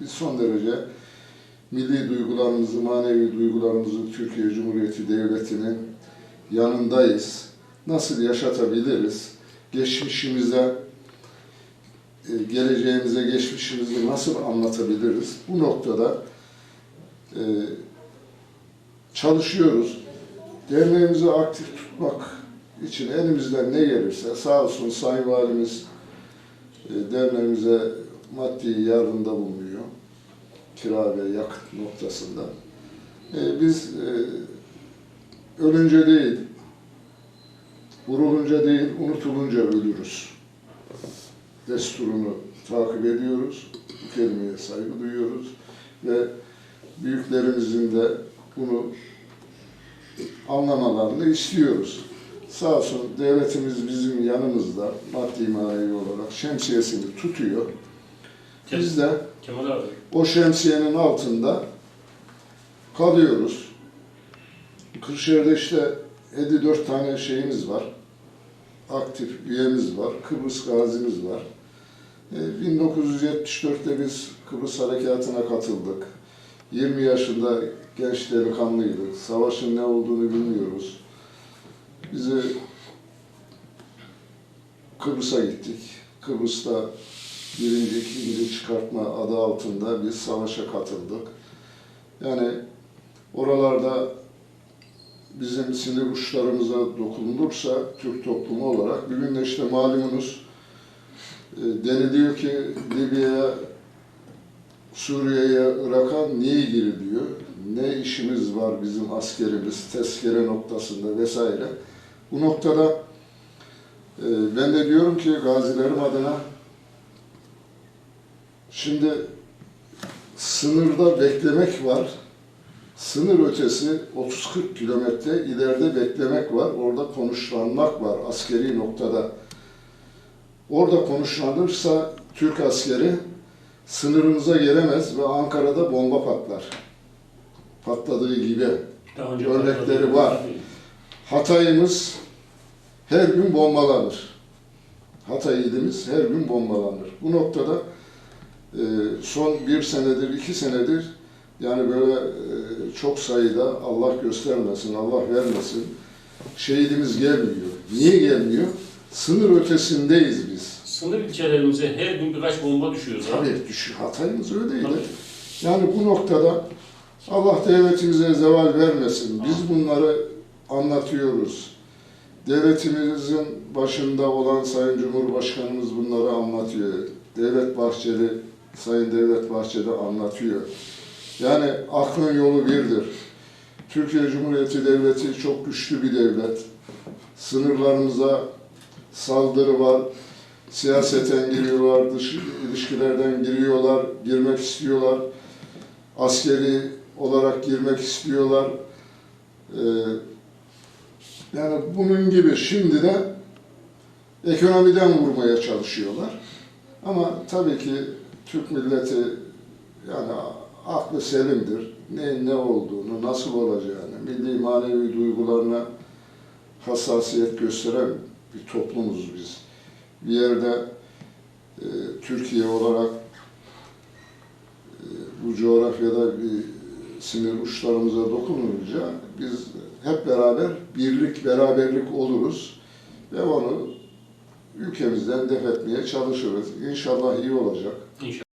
Biz son derece milli duygularımızı, manevi duygularımızı Türkiye Cumhuriyeti Devleti'nin yanındayız. Nasıl yaşatabiliriz? Geçmişimize, e, geleceğimize geçmişimizi nasıl anlatabiliriz? Bu noktada e, çalışıyoruz. Derneğimizi aktif tutmak için elimizden ne gelirse sağ olsun Sayın Valimiz e, derneğimize maddi yardımda bulunuyor. Kira ve yakıt noktasında. E, biz e, ölünce değil, vurulunca değil, unutulunca ölürüz. Desturunu takip ediyoruz. Bu kelimeye saygı duyuyoruz. Ve büyüklerimizin de bunu anlamalarını istiyoruz. Sağ olsun devletimiz bizim yanımızda maddi manevi olarak şemsiyesini tutuyor. Biz de Kemal abi. o şemsiyenin altında kalıyoruz. Kırşehir'de işte 54 tane şeyimiz var. Aktif üyemiz var. Kıbrıs gazimiz var. E, 1974'te biz Kıbrıs Harekatı'na katıldık. 20 yaşında genç delikanlıydık. Savaşın ne olduğunu bilmiyoruz. Bizi Kıbrıs'a gittik. Kıbrıs'ta birinci, ikinci çıkartma adı altında biz savaşa katıldık. Yani oralarda bizim sinir uçlarımıza dokunulursa Türk toplumu olarak bugün de işte malumunuz e, deniliyor ki Libya'ya, Suriye'ye, Irak'a niye giriliyor? Ne işimiz var bizim askerimiz tezkere noktasında vesaire. Bu noktada e, ben de diyorum ki gazilerim adına Şimdi sınırda beklemek var. Sınır ötesi 30-40 kilometre ileride beklemek var. Orada konuşlanmak var askeri noktada. Orada konuşlanırsa Türk askeri sınırımıza gelemez ve Ankara'da bomba patlar. Patladığı gibi. Daha önce Örnekleri var. Hatay'ımız her gün bombalanır. Hatay ilimiz her gün bombalanır. Bu noktada e, son bir senedir, iki senedir yani böyle e, çok sayıda Allah göstermesin, Allah vermesin şehidimiz gelmiyor. Niye gelmiyor? Sınır ötesindeyiz biz. Sınır ilçelerimize her gün birkaç bomba düşüyor zaten. Tabii düş, Hatay'ımız öyleydi. Tabii. Yani bu noktada Allah devletimize zeval vermesin. Biz bunları anlatıyoruz. Devletimizin başında olan Sayın Cumhurbaşkanımız bunları anlatıyor. Devlet Bahçeli, Sayın Devlet Bahçeli anlatıyor. Yani aklın yolu birdir. Türkiye Cumhuriyeti Devleti çok güçlü bir devlet. Sınırlarımıza saldırı var. Siyaseten giriyorlar, dış ilişkilerden giriyorlar, girmek istiyorlar. Askeri olarak girmek istiyorlar. Ee, yani bunun gibi şimdi de ekonomiden vurmaya çalışıyorlar. Ama tabii ki Türk milleti yani aklı selimdir. Ne ne olduğunu, nasıl olacağını, milli manevi duygularına hassasiyet gösteren bir toplumuz biz. Bir yerde e, Türkiye olarak e, bu coğrafyada bir sinir uçlarımıza dokununca biz hep beraber birlik, beraberlik oluruz ve onu ülkemizden def etmeye çalışırız. İnşallah iyi olacak. İnşallah.